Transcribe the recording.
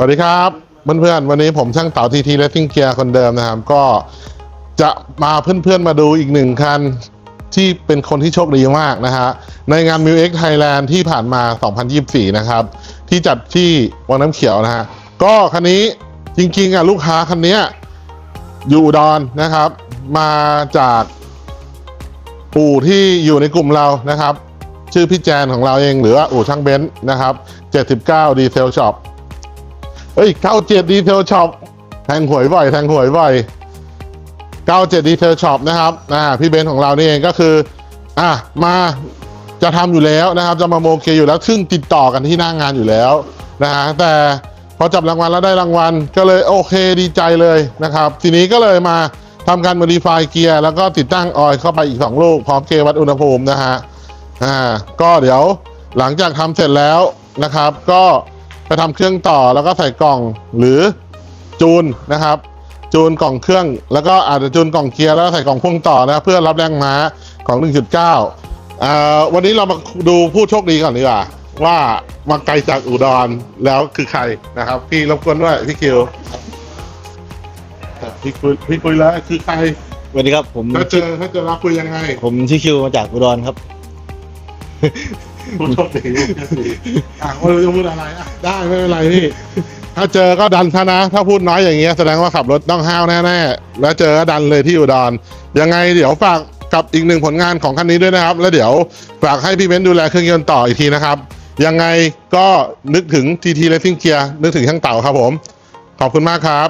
สวัสดีครับเพื่อนๆวันนี้ผมช่างเต๋าทีทีและซิ่งเกียร์คนเดิมนะครับ ก็จะมาเพื่อนๆมาดูอีกหนึ่งคันที่เป็นคนที่โชคดีมากนะฮะในงาน m ิวเอ็กไทยแลนด์ที่ผ่านมา 2024 นะครับ ที่จัดที่วังน้ำเขียวนะฮะก็คันนี้จริงๆอะลูกค้าคันนี้อยู่อุดอนนะครับ มาจากปู่ที่อยู่ในกลุ่มเรานะครับ ชื่อพี่แจนของเราเองหรือว่าอู่ช่างเบนซ์นะครับ 79 ดีเซลช็อป เอ้ย97ดีเทลช็อปแทงหวยบ่อยแทงหวยบ่อย97ดีเทลช็อปนะครับอ่าพี่เบนของเรานี่เองก็คือ อะมาจะทำอยู่แล้วนะครับ จะมาโมเคอยู่แล้วซึ่งติดต่อกันที่หน้างงานอยู่แล้วนะฮะแต่พอจับรางวัลแล้วได้รางวัล ก็เลยโอเคดีใจเลยนะครับ ทีนี้ก็เลยมาทำการ modify เกียร์แล้วก็ติดตั้งออยล์เข้าไปอีก 2 ลูก พร้อมเกวัดอุณหภูมินะฮะอ่าก็เดี๋ยวหลังจากทำเสร็จแล้วนะครับ ก็ ไปทำเครื่องต่อแล้วก็ใส่กล่องหรือจูนนะครับ จูนกล่องเครื่อง แล้วก็อาจจะจูนกล่องเกียร์แล้วก็ใส่กล่องพ่วงต่อนะเพื่อรับแรงม้าของ 1.9อ่าวันนี้เรามาดูผู้โชคดีก่อนดีกว่าว่ามาไกลจากอุดรแล้วคือใครนะครับ พี่รบกวนด้วยพี่คิวพี่คุยพี่คุยแล้วคือใครสวัสดีครับผมถ้าเจอถ้าเจอรับคุยยังไง ผมชื่อคิวมาจากอุดรครับ พูดโชคดีพูดโชคดีอะไม่รู้จะพูดอะไรอะได้ไม่เป็นไรพี่ ถ้าเจอก็ดันซะนะ ถ้าพูดน้อยอย่างเงี้ยแสดงว่าขับรถต้องห้าวแน่ๆ แล้วเจอก็ดันเลยที่อุดร ยังไงเดี๋ยวฝากกับอีกหนึ่งผลงานของคันนี้ด้วยนะครับ แล้วเดี๋ยวฝากให้พี่เบ้นดูแลเครื่องยนต์ต่ออีกทีนะครับ ยังไงก็นึกถึง TT Racing Gear นึกถึงช่างเต่าครับผม ขอบคุณมากครับ